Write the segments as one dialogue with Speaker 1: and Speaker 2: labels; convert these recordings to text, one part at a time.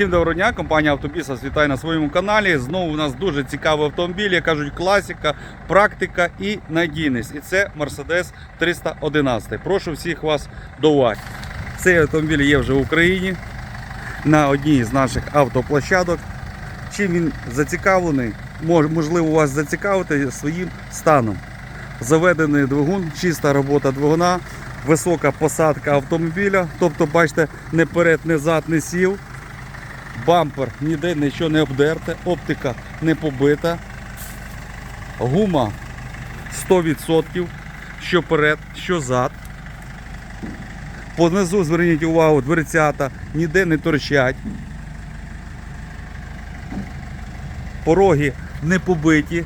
Speaker 1: Всім доброго дня, компанія Автобіс вас вітає на своєму каналі. Знову у нас дуже цікавий автомобіль, як кажуть, класика, практика і надійність. І це Mercedes 311. Прошу всіх вас до уваги. Цей автомобіль є вже в Україні на одній з наших автоплощадок. Чим він зацікавлений, можливо вас зацікавити своїм станом. Заведений двигун, чиста робота двигуна, висока посадка автомобіля. Тобто, бачите, не перед, не зад, не сів. Бампер ніде нічого не обдерте, оптика не побита. Гума 100%, що перед, що зад. Понизу зверніть увагу, дверцята ніде не торчать. Пороги не побиті.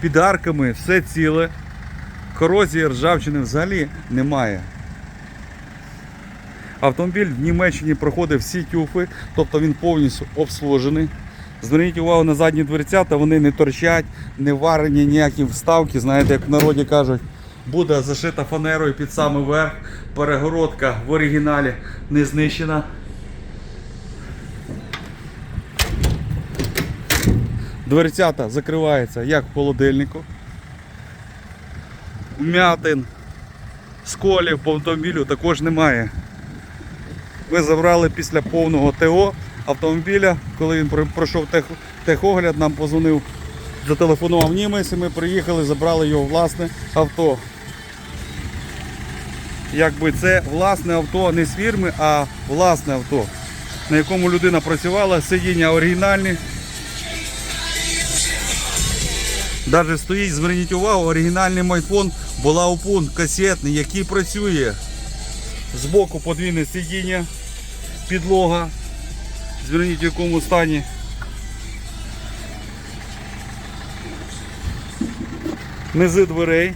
Speaker 1: Під арками все ціле. Корозії ржавчини взагалі немає. Автомобіль в Німеччині проходив всі тюфи, тобто він повністю обслужений. Зверніть увагу на задні дверцята, вони не торчать, не варені ніякі вставки. Знаєте, як в народі кажуть, буде зашита фанерою під самий верх. Перегородка в оригіналі не знищена. Дверцята закриваються як в холодильнику. М'ятин, сколів по автомобілю також немає. Ми забрали після повного ТО автомобіля, коли він пройшов тех, техогляд, нам позвонив, зателефонував німець, і ми приїхали, забрали його власне авто. Якби це власне авто не з фірми, а власне авто, на якому людина працювала, сидіння оригінальні. Навіть стоїть, зверніть увагу, оригінальний майфон була опун касетний, який працює. Збоку подвійне сидіння, підлога. Зверніть в якому стані. Низи дверей.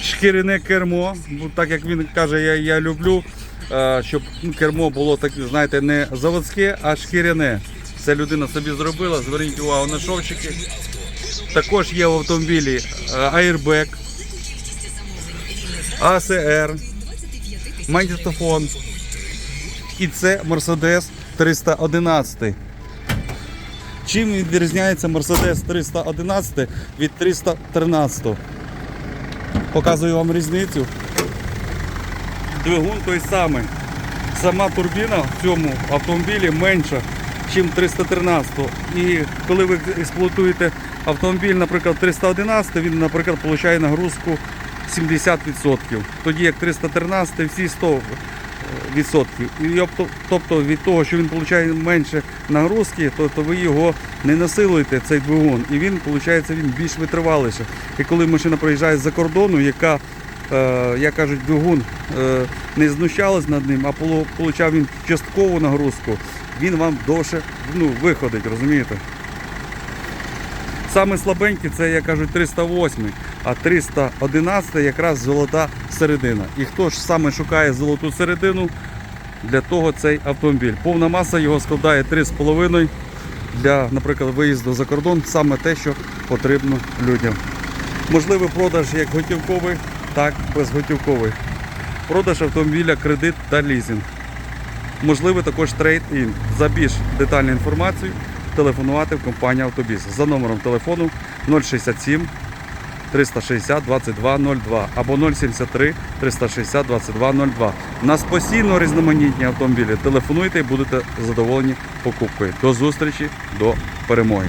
Speaker 1: Шкіряне кермо, так як він каже, я, я люблю, е, щоб ну, кермо було таке, знаєте, не заводське, а шкіряне. Це людина собі зробила, зверніть увагу на шовчики. Також є в автомобілі аербек, АСР, магнітофон. І це Mercedes 311. Чим відрізняється Mercedes 311 від 313? Показую вам різницю. Двигун той самий. Сама турбіна в цьому автомобілі менша, ніж 313. І коли ви експлуатуєте автомобіль, наприклад, 311, він, наприклад, отримує нагрузку 70%. Тоді як 313 всі 100%. Відсотків. І тобто- від того, що він отримує менше нагрузки, то, то ви його не насилуєте, цей двигун, і він виходить, він більш витриваліше. І коли машина проїжджає з-за кордону, яка, е, як кажуть, двигун е, не знущалась над ним, а получав він часткову нагрузку, він вам довше ну, виходить, розумієте? Саме слабенький це, як кажуть, 308, а 311 якраз золота середина. І хто ж саме шукає золоту середину, для того цей автомобіль. Повна маса його складає 3,5 для, наприклад, виїзду за кордон, саме те, що потрібно людям. Можливий продаж як готівковий, так і безготівковий. Продаж автомобіля, кредит та лізинг. Можливий також трейд-ін. За більш детальну інформацію телефонувати в компанію Автобіс за номером телефону 067 360 2202 або 073 360 2202. У нас постійно різноманітні автомобілі. Телефонуйте і будете задоволені покупкою. До зустрічі, до перемоги.